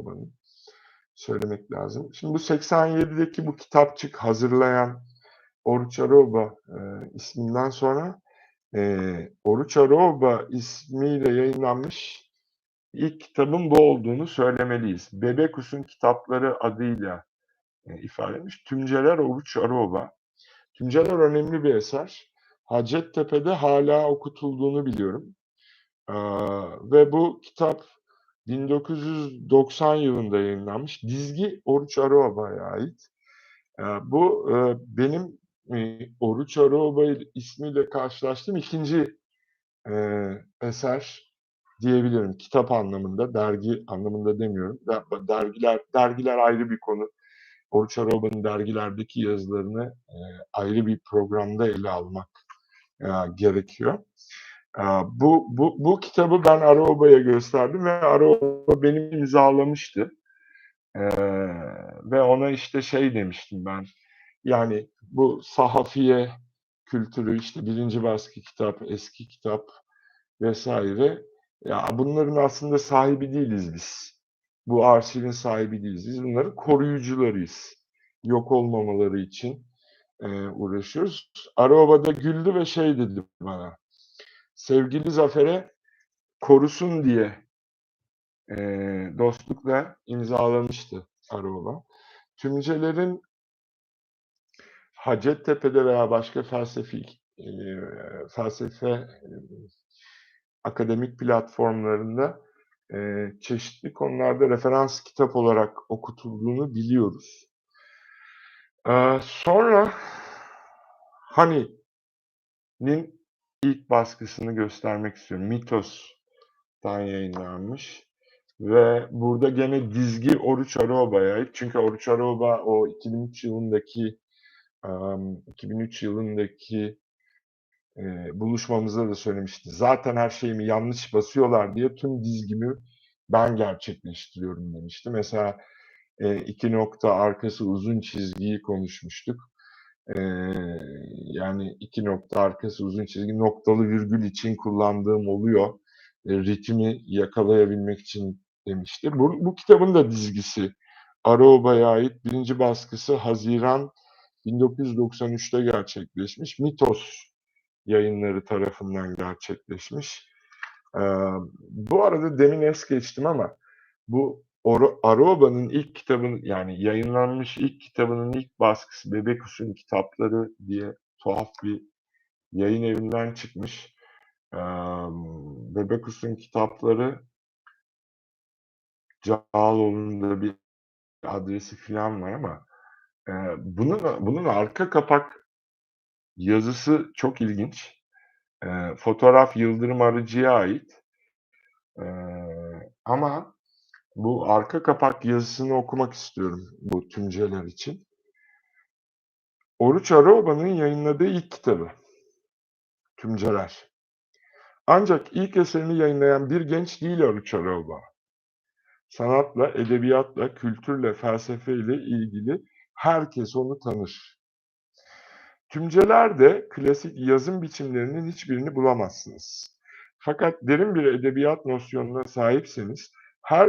Aroba'nın söylemek lazım. Şimdi bu 87'deki bu kitapçık hazırlayan Oruç Aroba e, isminden sonra e, Oruç Aroba ismiyle yayınlanmış ilk kitabın bu olduğunu söylemeliyiz. Bebekus'un kitapları adıyla e, ifade edilmiş. Tümceler Oruç Aroba. Tümceler önemli bir eser. Hacettepe'de hala okutulduğunu biliyorum. Ee, ve bu kitap 1990 yılında yayınlanmış. Dizgi Oruç Aroba'ya ait. Ee, bu e, benim e, Oruç Aroba ismiyle karşılaştığım ikinci e, eser diyebilirim. Kitap anlamında, dergi anlamında demiyorum. Der- Dergiler dergiler ayrı bir konu. Oruç Aroba'nın dergilerdeki yazılarını ayrı bir programda ele almak gerekiyor. Bu, bu, bu kitabı ben Aroba'ya gösterdim ve Aroba benim imzalamıştı. E, ve ona işte şey demiştim ben. Yani bu sahafiye kültürü işte birinci baskı kitap, eski kitap vesaire. Ya bunların aslında sahibi değiliz biz. Bu arşivin sahibi değiliz. Biz bunların koruyucularıyız. Yok olmamaları için e, uğraşıyoruz. Arova da güldü ve şey dedi bana. Sevgili Zafer'e korusun diye e, dostlukla imzalamıştı Arova. Tümcelerin Hacettepe'de veya başka felsefi e, felsefe e, akademik platformlarında e, çeşitli konularda referans kitap olarak okutulduğunu biliyoruz. E, sonra Hani'nin ilk baskısını göstermek istiyorum. Mitos'tan yayınlanmış. Ve burada gene dizgi Oruç Aroba'ya ait. Çünkü Oruç Aroba o 2003 yılındaki um, 2003 yılındaki e, buluşmamızda da söylemişti. Zaten her şeyimi yanlış basıyorlar diye tüm dizgimi ben gerçekleştiriyorum demişti. Mesela e, iki nokta arkası uzun çizgiyi konuşmuştuk. E, yani iki nokta arkası uzun çizgi noktalı virgül için kullandığım oluyor. E, ritmi yakalayabilmek için demişti. Bu, bu kitabın da dizgisi Aroba'ya ait birinci baskısı Haziran 1993'te gerçekleşmiş. Mitos yayınları tarafından gerçekleşmiş. Ee, bu arada demin es geçtim ama bu Aroba'nın ilk kitabın yani yayınlanmış ilk kitabının ilk baskısı Bebekus'un kitapları diye tuhaf bir yayın evinden çıkmış. Ee, Bebekus'un kitapları Cağaloğlu'nun da bir adresi falan var ama e, bunun bunun arka kapak yazısı çok ilginç. E, fotoğraf Yıldırım Arıcı'ya ait. E, ama bu arka kapak yazısını okumak istiyorum bu tümceler için. Oruç Aroba'nın yayınladığı ilk kitabı. Tümceler. Ancak ilk eserini yayınlayan bir genç değil Oruç Aroba. Sanatla, edebiyatla, kültürle, felsefeyle ilgili herkes onu tanır. Tümcelerde klasik yazım biçimlerinin hiçbirini bulamazsınız. Fakat derin bir edebiyat nosyonuna sahipseniz her